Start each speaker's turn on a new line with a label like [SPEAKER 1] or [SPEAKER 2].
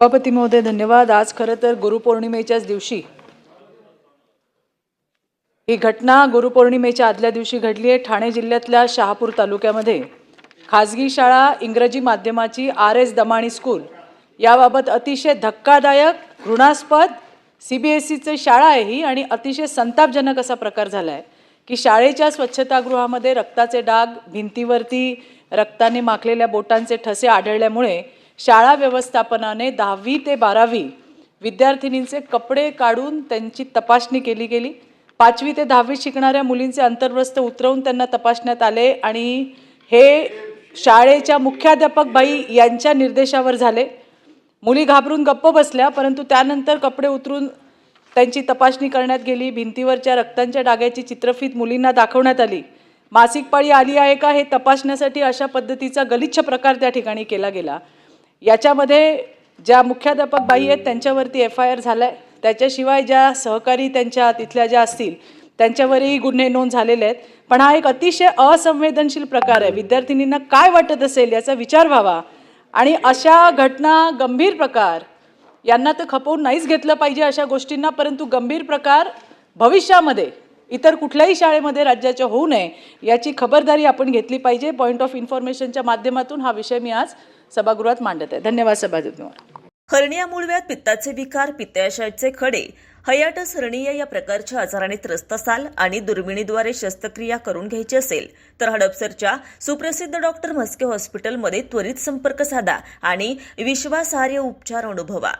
[SPEAKER 1] सभापती महोदय धन्यवाद. आज खरं तर गुरुपौर्णिमेच्याच दिवशी. ही घटना गुरुपौर्णिमेच्या आदल्या दिवशी घडली आहे ठाणे जिल्ह्यातल्या शहापूर तालुक्यामध्ये. खाजगी शाळा इंग्रजी माध्यमाची आर एस दमाणी स्कूल याबाबत अतिशय धक्कादायक घृणास्पद सी बी एस सीची शाळा आहे ही आणि अतिशय संतापजनक असा प्रकार झाला आहे की शाळेच्या स्वच्छतागृहामध्ये रक्ताचे डाग भिंतीवरती रक्ताने माखलेल्या बोटांचे ठसे आढळल्यामुळे शाळा व्यवस्थापनाने दहावी ते बारावी विद्यार्थिनींचे कपडे काढून त्यांची तपासणी केली गेली. पाचवी ते दहावी शिकणाऱ्या मुलींचे अंतर्वस्त्र उतरवून त्यांना तपासण्यात आले आणि हे शाळेच्या मुख्याध्यापक बाई यांच्या निर्देशावर झाले. मुली घाबरून गप्प बसल्या परंतु त्यानंतर कपडे उतरून त्यांची तपासणी करण्यात गेली. भिंतीवरच्या रक्तांच्या डाग्याची चित्रफीत मुलींना दाखवण्यात आली. मासिक पाळी आली आहे का हे तपासण्यासाठी अशा पद्धतीचा गलिच्छ प्रकार त्या ठिकाणी केला गेला. याच्यामध्ये ज्या मुख्याध्यापक बाई आहेत त्यांच्यावरती एफ आय आर झाला आहे त्याच्याशिवाय ज्या सहकारी त्यांच्या तिथल्या ज्या असतील त्यांच्यावरही गुन्हे नोंद झालेले आहेत. पण हा एक अतिशय असंवेदनशील प्रकार आहे. विद्यार्थिनींना काय वाटत असेल याचा विचार व्हावा. आणि अशा घटना गंभीर प्रकार यांना तर खपवून नाहीच घेतलं पाहिजे अशा गोष्टींना परंतु गंभीर प्रकार भविष्यामध्ये इतर कुठल्याही शाळेमध्ये राज्याच्या होऊ नये याची खबरदारी आपण घेतली पाहिजे. पॉईंट ऑफ इन्फॉर्मेशनच्या माध्यमातून हा विषय मी आज सभागृहात मांडत आहे. धन्यवाद सभागृह
[SPEAKER 2] हर्निया मूळव्यात पित्ताचे विकार पित्ताशयाचे खडे हयाटस हर्निया या प्रकारच्या आजाराने त्रस्त असाल आणि दुर्मिणीद्वारे शस्त्रक्रिया करून घ्यायची असेल तर हडपसरच्या सुप्रसिद्ध डॉक्टर म्हस्के हॉस्पिटलमध्ये त्वरित संपर्क साधा आणि विश्वासार्ह उपचार अनुभवा.